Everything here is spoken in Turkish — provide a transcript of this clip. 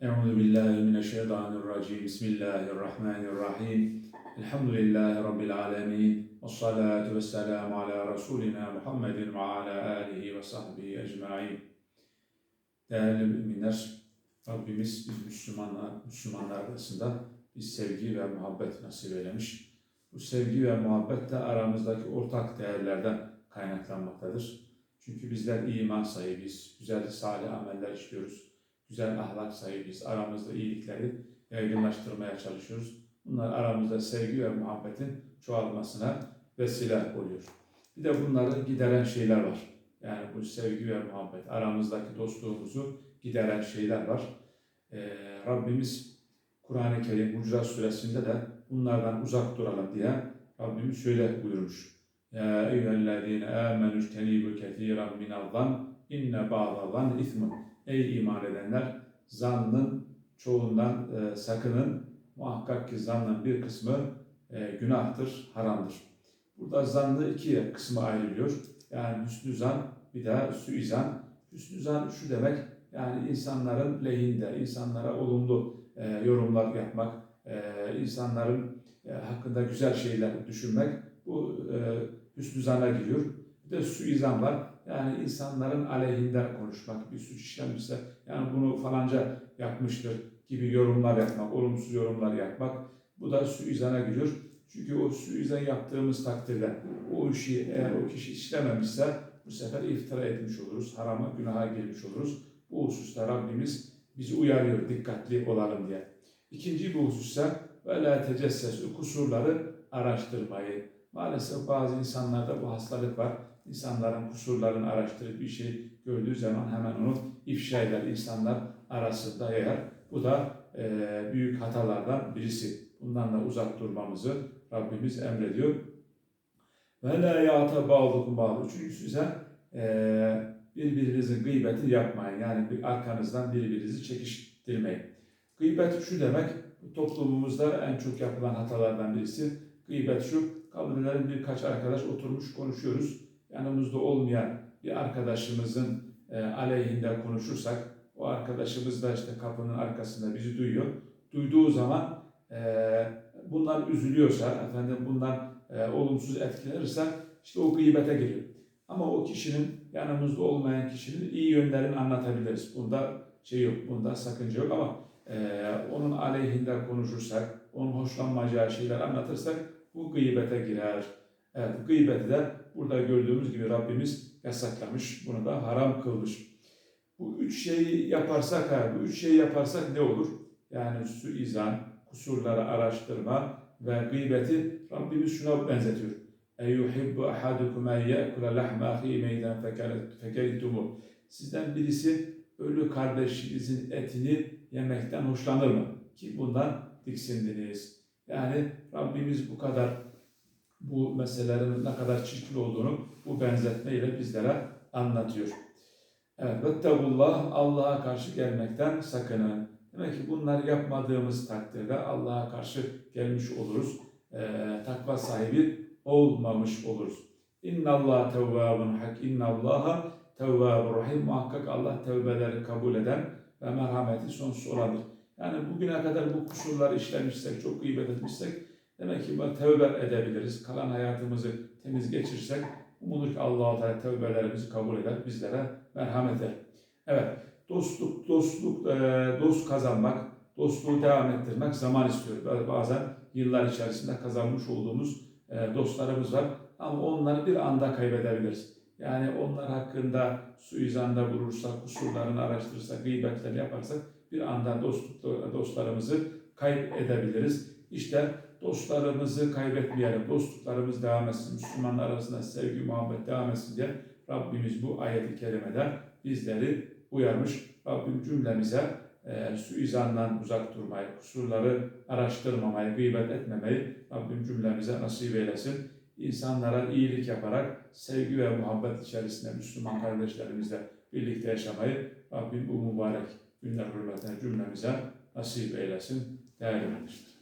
Euzu billahi mineşşeytanirracim. Bismillahirrahmanirrahim. Elhamdülillahi rabbil alamin. Ves salatu vesselamu ala resulina Muhammedin ve ala alihi ve sahbihi ecmaîn. Değerli müminler, Rabbimiz biz Müslümanlar, Müslümanlar arasında bir sevgi ve muhabbet nasip eylemiş. Bu sevgi ve muhabbet de aramızdaki ortak değerlerden kaynaklanmaktadır. Çünkü bizler iman sahibiyiz, güzel salih ameller işliyoruz, güzel ahlak sahibiyiz, aramızda iyilikleri yaygınlaştırmaya çalışıyoruz. Bunlar aramızda sevgi ve muhabbetin çoğalmasına vesile oluyor. Bir de bunları gideren şeyler var. Yani bu sevgi ve muhabbet, aramızdaki dostluğumuzu gideren şeyler var. Ee, Rabbimiz Kur'an-ı Kerim Hucurat Suresinde de bunlardan uzak duralım diye Rabbimiz şöyle buyurmuş. Ya eyyühellezine amenü ictenibu kethiren minel zan inne ba'da zan ismun. Ey iman edenler zannın çoğundan e, sakının. Muhakkak ki zannın bir kısmı e, günahtır, haramdır. Burada zannı ikiye kısmı ayrılıyor. Yani hüsnü zan bir de suizan. Hüsnü zan şu demek yani insanların lehinde, insanlara olumlu e, yorumlar yapmak, e, insanların e, hakkında güzel şeyler düşünmek bu e, hüsnü zana giriyor. Bir de suizan var. Yani insanların aleyhinde konuşmak, bir suç işlenmişse yani bunu falanca yapmıştır gibi yorumlar yapmak, olumsuz yorumlar yapmak. Bu da suizana giriyor. Çünkü o suizan yaptığımız takdirde o işi eğer o kişi işlememişse bu sefer iftira etmiş oluruz, harama, günaha girmiş oluruz. Bu hususta Rabbimiz bizi uyarıyor dikkatli olalım diye. İkinci bir husussa ve la tecessesu kusurları araştırmayı. Maalesef bazı insanlarda bu hastalık var. İnsanların kusurlarını araştırıp bir şey gördüğü zaman hemen onu ifşa eder. İnsanlar arasında yayar. Bu da e, büyük hatalardan birisi. Bundan da uzak durmamızı Rabbimiz emrediyor. Ve la yata bağlıkum bağlı. Üçüncüsü ise e, birbirinizin gıybeti yapmayın. Yani bir arkanızdan birbirinizi çekiştirmeyin. Gıybet şu demek, toplumumuzda en çok yapılan hatalardan birisi. Gıybet şu, edelim birkaç arkadaş oturmuş konuşuyoruz. Yanımızda olmayan bir arkadaşımızın e, aleyhinde konuşursak, o arkadaşımız da işte kapının arkasında bizi duyuyor. Duyduğu zaman e, bundan üzülüyorsa, efendim bundan e, olumsuz etkilenirse işte o gıybete giriyor. Ama o kişinin yanımızda olmayan kişinin iyi yönlerini anlatabiliriz. Bunda şey yok, bunda sakınca yok ama e, onun aleyhinde konuşursak, onun hoşlanmayacağı şeyler anlatırsak bu gıybete girer. Evet, gıybeti de burada gördüğümüz gibi Rabbimiz yasaklamış, bunu da haram kılmış. Bu üç şeyi yaparsak, ha, bu üç şeyi yaparsak ne olur? Yani suizan, kusurları araştırma ve gıybeti Rabbimiz şuna benzetiyor. Eyyuhibbu ahadukum en ye'kule lahme ahi meyden fekeritumu. Sizden birisi ölü kardeşinizin etini yemekten hoşlanır mı? Ki bundan tiksindiniz. Yani Rabbimiz bu kadar bu meselelerin ne kadar çirkin olduğunu bu benzetmeyle bizlere anlatıyor. Evet, vettegullah Allah'a karşı gelmekten sakının. Demek ki bunları yapmadığımız takdirde Allah'a karşı gelmiş oluruz. Ee, takva sahibi olmamış oluruz. İnna Allah tevvabun hak. İnna Allaha tevvabur rahim. Muhakkak Allah tevbeleri kabul eden ve merhameti sonsuz olandır. Yani bugüne kadar bu kusurları işlemişsek, çok gıybet etmişsek demek ki tevbe edebiliriz. Kalan hayatımızı temiz geçirsek umulur ki Allah-u Teala tevbelerimizi kabul eder, bizlere merhamet eder. Evet, dostluk, dostluk, dost kazanmak, dostluğu devam ettirmek zaman istiyor. Bazen yıllar içerisinde kazanmış olduğumuz dostlarımız var ama onları bir anda kaybedebiliriz. Yani onlar hakkında suizanda bulursak, kusurlarını araştırırsak, gıybetler yaparsak bir anda dostluk, dostlarımızı kaybedebiliriz. İşte dostlarımızı kaybetmeyelim, dostluklarımız devam etsin, Müslümanlar arasında sevgi, muhabbet devam etsin diye Rabbimiz bu ayeti kerimede bizleri uyarmış. Rabbim cümlemize e, suizandan uzak durmayı, kusurları araştırmamayı, gıybet etmemeyi Rabbim cümlemize nasip eylesin. İnsanlara iyilik yaparak sevgi ve muhabbet içerisinde Müslüman kardeşlerimizle birlikte yaşamayı Rabbim bu mübarek günler hürmetine cümlemize nasip eylesin değerli kardeşler.